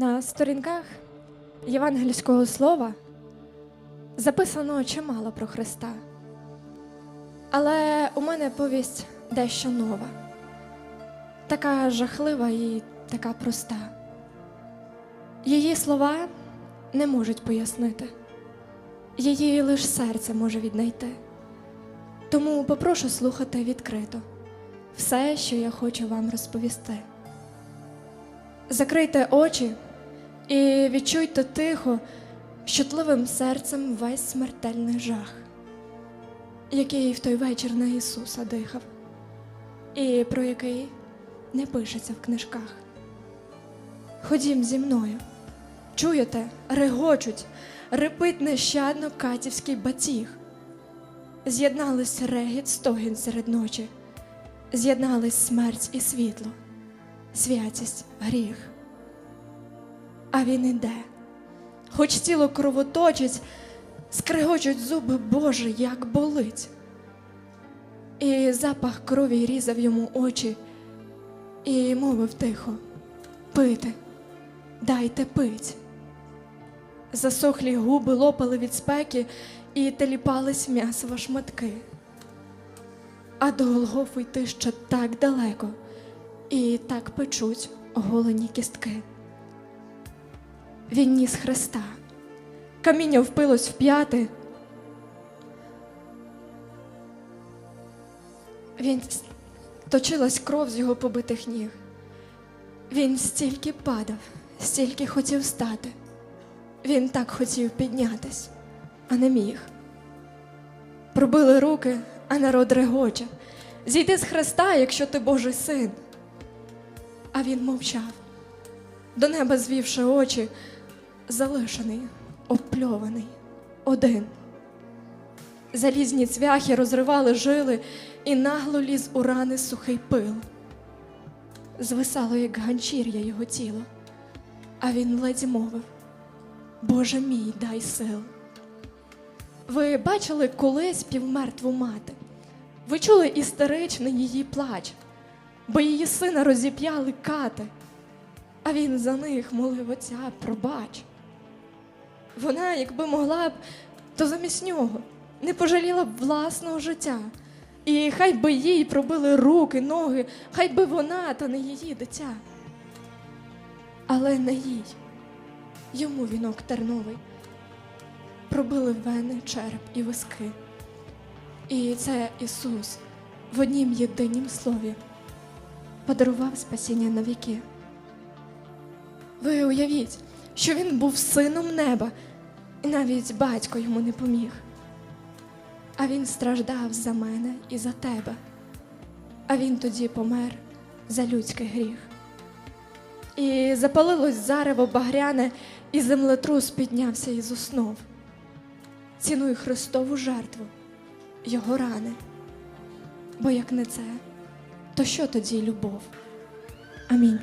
На сторінках євангельського слова записано чимало про Христа. Але у мене повість дещо нова, така жахлива і така проста. Її слова не можуть пояснити, її лише серце може віднайти. Тому попрошу слухати відкрито все, що я хочу вам розповісти. Закрийте очі і відчуйте тихо, щутливим серцем весь смертельний жах, який в той вечір на Ісуса дихав, і про який не пишеться в книжках. Ходім зі мною. Чуєте, регочуть, репить нещадно катівський батіг. З'єднались регіт, стогін серед ночі, з'єднались смерть і світло, святість, гріх. А він іде, хоч тіло кровоточить, скригочуть зуби Боже, як болить. І запах крові різав йому очі, і мовив тихо: пити, дайте пить. Засохлі губи лопали від спеки і теліпались м'ясова шматки. А до Голгофу йти ще так далеко, і так печуть оголені кістки. Він ніс Христа, каміння впилось в п'яти. Він точилась кров з його побитих ніг. Він стільки падав, стільки хотів стати. Він так хотів піднятись, а не міг. Пробили руки, а народ регоче. Зійди з Христа, якщо ти Божий син. А він мовчав, до неба звівши очі, залишений, обпльований, один. Залізні цвяхи розривали жили, і нагло ліз у рани сухий пил. Звисало, як ганчір'я його тіло, а він ледь мовив: Боже мій, дай сил. Ви бачили колись півмертву мати? Ви чули істеричний її плач, бо її сина розіп'яли кати, а він за них молив отця пробач. Вона, якби могла б, то замість нього не пожаліла б власного життя. І хай би їй пробили руки, ноги, хай би вона, та не її дитя. Але не їй, йому вінок терновий пробили вени, череп і виски. І це Ісус в однім єдинім слові подарував спасіння на віки. Ви уявіть, що він був сином неба, і навіть батько йому не поміг. А він страждав за мене і за тебе. А він тоді помер за людський гріх. І запалилось зарево багряне, і землетрус піднявся із основ. Цінуй Христову жертву, Його рани. Бо як не це, то що тоді любов? Амінь.